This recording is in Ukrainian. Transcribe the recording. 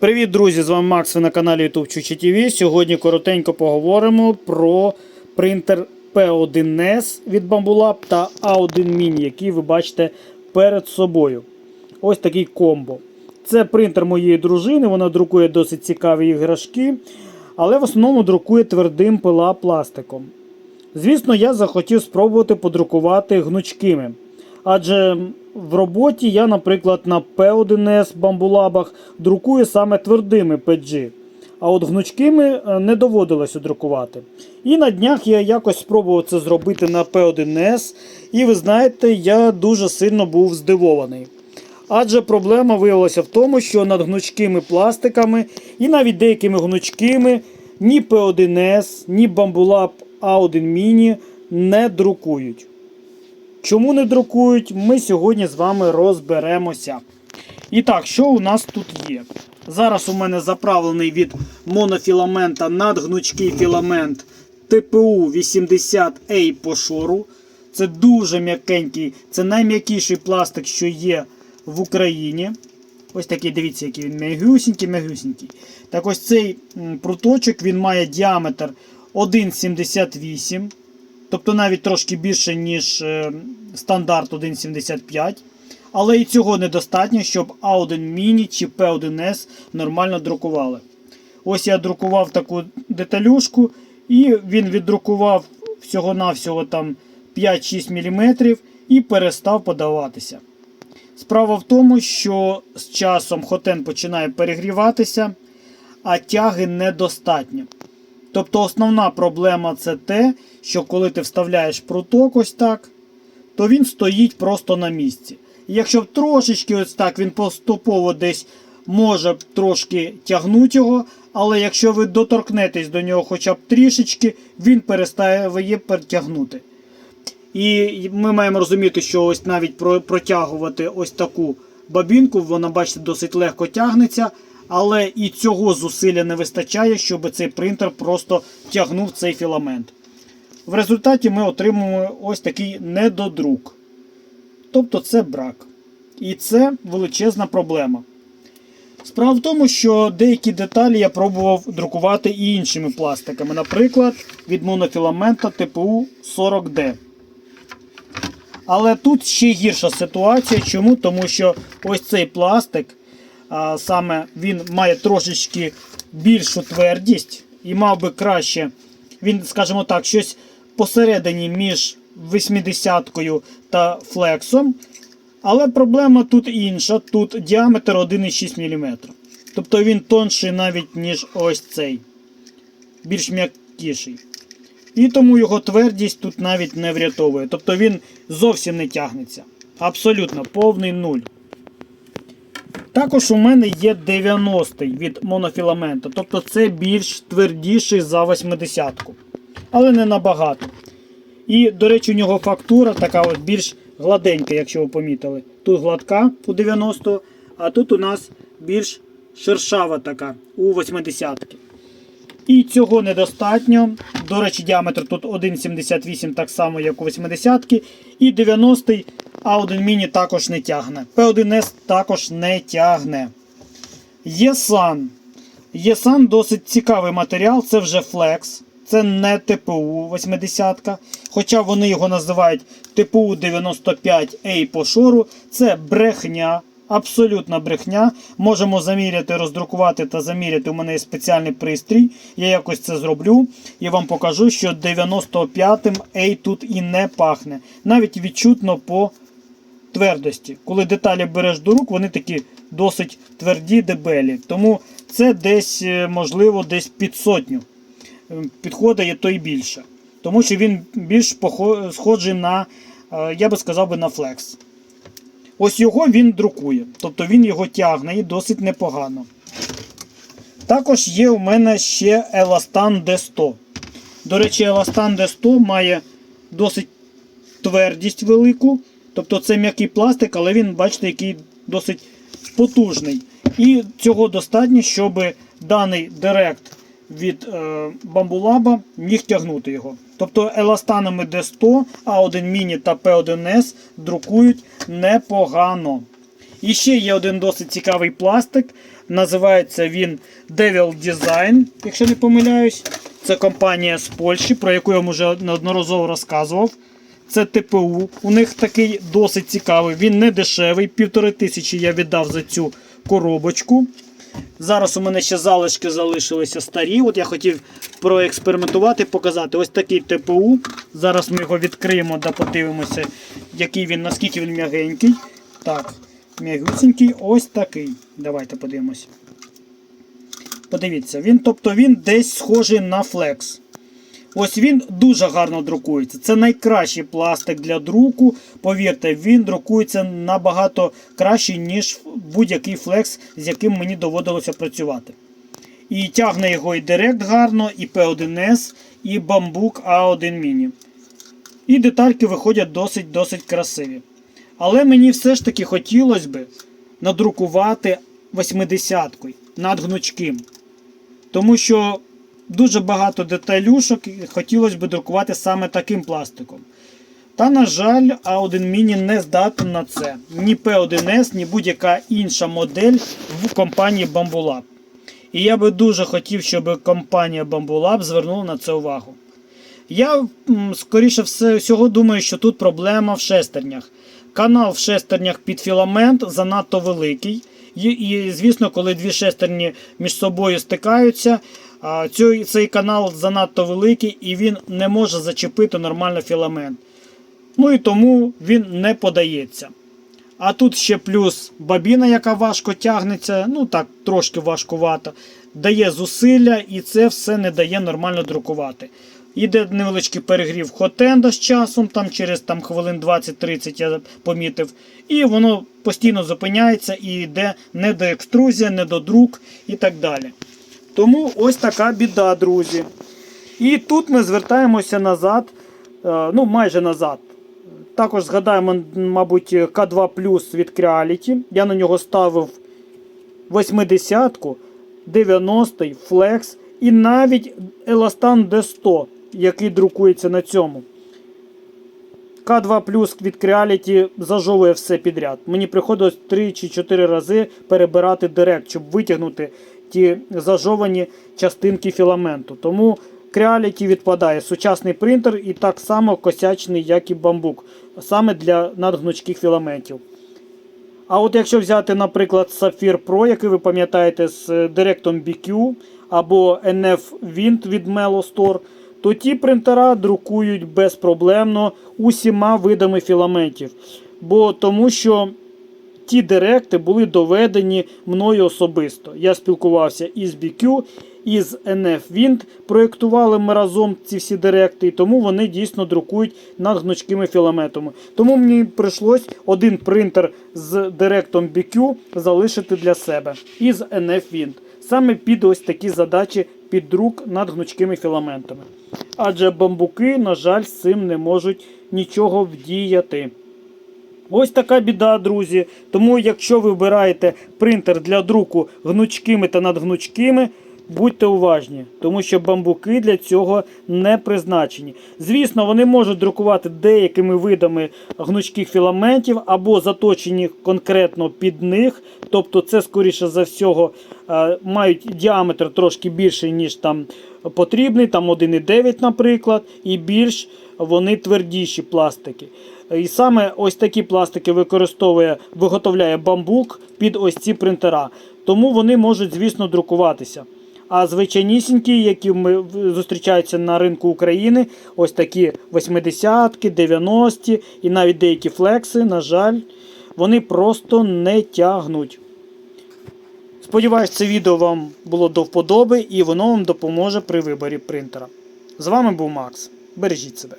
Привіт, друзі! З вами Макс ви на каналі YouTube Чучі ТВ. Сьогодні коротенько поговоримо про принтер P1S від Bambulab та A1 Mini, який ви бачите перед собою. Ось такий комбо. Це принтер моєї дружини, вона друкує досить цікаві іграшки, але в основному друкує твердим пила пластиком. Звісно, я захотів спробувати подрукувати гнучкими. Адже в роботі я, наприклад, на P1S бамбулабах друкую саме твердими PG. А от гнучкими е, не доводилося друкувати. І на днях я якось спробував це зробити на P1S. І ви знаєте, я дуже сильно був здивований. Адже проблема виявилася в тому, що над гнучкими пластиками і навіть деякими гнучкими ні P1S, ні Bambulab A1 Mini не друкують. Чому не друкують, ми сьогодні з вами розберемося. І так, що у нас тут є? Зараз у мене заправлений від монофіламента надгнучкий філамент ТПУ 80A по шору. Це дуже м'якенький, це найм'якіший пластик, що є в Україні. Ось такий, дивіться, який він м'ягюсінький, м'ягюсінький. Так ось цей пруточок він має діаметр 1,78. Тобто навіть трошки більше, ніж е, стандарт 1,75. Але і цього недостатньо, щоб A1 Mini чи P1S нормально друкували. Ось я друкував таку деталюшку, і він віддрукував всього-навсього там 5-6 мм і перестав подаватися. Справа в тому, що з часом хотен починає перегріватися, а тяги недостатньо. Тобто основна проблема це те, що коли ти вставляєш пруток ось так, то він стоїть просто на місці. І якщо трошечки ось так він поступово десь може трошки тягнути його, але якщо ви доторкнетесь до нього хоча б трішечки, він перестає перетягнути. І ми маємо розуміти, що ось навіть протягувати ось таку бабінку, вона, бачите, досить легко тягнеться, але і цього зусилля не вистачає, щоб цей принтер просто тягнув цей філамент. В результаті ми отримуємо ось такий недодрук. Тобто це брак. І це величезна проблема. Справа в тому, що деякі деталі я пробував друкувати і іншими пластиками, наприклад, від монофіламента ТПУ 40D. Але тут ще гірша ситуація. Чому? Тому що ось цей пластик, саме він має трошечки більшу твердість і мав би краще, він, скажімо так, щось посередині між 80-кою та флексом. Але проблема тут інша. Тут діаметр 1,6 мм. Тобто він тонший навіть, ніж ось цей. Більш м'якіший. І тому його твердість тут навіть не врятовує. Тобто він зовсім не тягнеться. Абсолютно повний нуль. Також у мене є 90-й від монофіламента. Тобто це більш твердіший за 80-ку. Але не набагато. І, до речі, у нього фактура така от більш гладенька, якщо ви помітили. Тут гладка у 90 а тут у нас більш шершава така у 80-ки. І цього недостатньо. До речі, діаметр тут 1,78, так само, як у 80-ки. І 90-й A1 Mini також не тягне. P1S також не тягне. Єсан. Єсан досить цікавий матеріал, це вже Flex. Це не ТПУ 80 Хоча вони його називають ТПУ 95A по шору. Це брехня. Абсолютна брехня. Можемо заміряти, роздрукувати та заміряти. У мене є спеціальний пристрій. Я якось це зроблю і вам покажу, що 95-м A тут і не пахне. Навіть відчутно по твердості. Коли деталі береш до рук, вони такі досить тверді, дебелі. Тому це десь, е, можливо, десь під сотню. Е, Підходить то й більше. Тому що він більш схожий на, е, я би сказав на флекс. Ось його він друкує. Тобто він його тягне і досить непогано. Також є у мене ще Elastan D100. До речі, Elastan D100 має досить твердість велику. Тобто це м'який пластик, але він, бачите, який досить потужний. І цього достатньо, щоб даний директ від е, бамбулаба міг тягнути його. Тобто еластанами D100, A1 Mini та P1S друкують непогано. І ще є один досить цікавий пластик. Називається він Devil Design, якщо не помиляюсь. Це компанія з Польщі, про яку я вам вже неодноразово розказував. Це ТПУ. У них такий досить цікавий. Він не дешевий. Півтори тисячі я віддав за цю коробочку. Зараз у мене ще залишки залишилися старі. От я хотів проекспериментувати, показати ось такий ТПУ. Зараз ми його відкриємо та подивимося, який він, наскільки він м'ягенький. Так, м'ягусенький, ось такий. Давайте подивимося. Подивіться, він, тобто він десь схожий на флекс. Ось він дуже гарно друкується. Це найкращий пластик для друку. Повірте, він друкується набагато краще, ніж будь-який флекс, з яким мені доводилося працювати. І тягне його і Direct гарно, і P1S, і Bambuk A1 Mini. І детальки виходять досить-досить красиві. Але мені все ж таки хотілося б надрукувати 80-кою над гнучким. Тому що дуже багато деталюшок і хотілося б друкувати саме таким пластиком. Та, на жаль, A1 Mini не здатен на це. Ні P1S, ні будь-яка інша модель в компанії Bambulab. І я би дуже хотів, щоб компанія Bambulab звернула на це увагу. Я, скоріше всього думаю, що тут проблема в шестернях. Канал в шестернях під філамент занадто великий. І, і звісно, коли дві шестерні між собою стикаються, а, цей, канал занадто великий і він не може зачепити нормально філамент. Ну і тому він не подається. А тут ще плюс бабіна, яка важко тягнеться, ну так, трошки важкувато, дає зусилля, і це все не дає нормально друкувати. Іде невеличкий перегрів хотенда з часом, там через там, хвилин 20-30 я помітив. І воно постійно зупиняється і йде не до екструзія, не до друк і так далі. Тому ось така біда, друзі. І тут ми звертаємося назад, е, ну майже назад. Також згадаємо, мабуть, К2 Plus від Creality. Я на нього ставив 80-ку, 90-й, Flex і навіть Elastan D100, який друкується на цьому. К2 Plus від Creality зажовує все підряд. Мені приходилось 3 чи 4 рази перебирати директ, щоб витягнути ті зажовані частинки філаменту. Тому Creality відпадає сучасний принтер і так само косячний, як і бамбук, саме для надгнучких філаментів. А от якщо взяти, наприклад, Sapphire Pro, який ви пам'ятаєте з директом BQ або NF Wind від Melo Store, то ті принтера друкують безпроблемно усіма видами філаментів. Бо тому що ті директи були доведені мною особисто. Я спілкувався із BQ, із NF Wind, проєктували ми разом ці всі директи, і тому вони дійсно друкують над гнучкими філаментами. Тому мені прийшлось один принтер з директом BQ залишити для себе із NF Wind. Саме під ось такі задачі під друк над гнучкими філаментами. Адже бамбуки, на жаль, з цим не можуть нічого вдіяти. Ось така біда, друзі. Тому, якщо ви вибираєте принтер для друку гнучкими та надгнучкими, будьте уважні, тому що бамбуки для цього не призначені. Звісно, вони можуть друкувати деякими видами гнучких філаментів або заточені конкретно під них. Тобто, це, скоріше за всього, е, мають діаметр трошки більший, ніж там потрібний, там 1,9, наприклад, і більш вони твердіші пластики. І саме ось такі пластики використовує, виготовляє бамбук під ось ці принтера. Тому вони можуть, звісно, друкуватися. А звичайнісінькі, які ми зустрічаються на ринку України, ось такі 80-ки, 90-ті і навіть деякі флекси, на жаль, вони просто не тягнуть. Сподіваюсь, це відео вам було до вподоби і воно вам допоможе при виборі принтера. З вами був Макс. Бережіть себе.